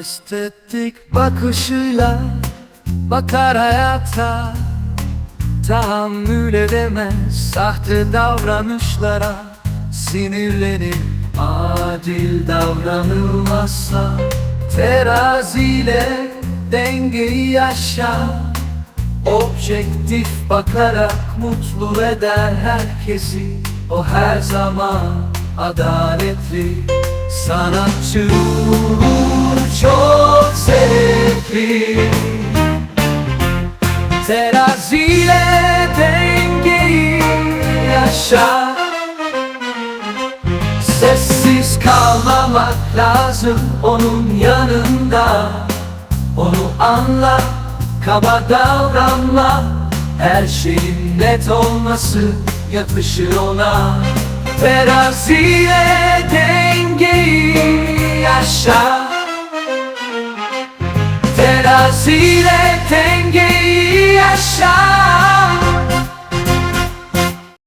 Estetik bakışıyla bakar hayata. Tahammül edemez sahte davranışlara. Sinirlenir adil davranılmazsa Teraziyle dengeyi yaşa Objektif bakarak mutlu eder herkesi. O her zaman adaletli Sanatçı çok zevkli Teraziyle dengeyi yaşa. Sessiz kalmamak lazım onun yanında. Onu anla, kaba davranma. Her şeyin net olması yakışır ona. Teraziyle dengeyi yaşa Teraziyle dengeyi yaşa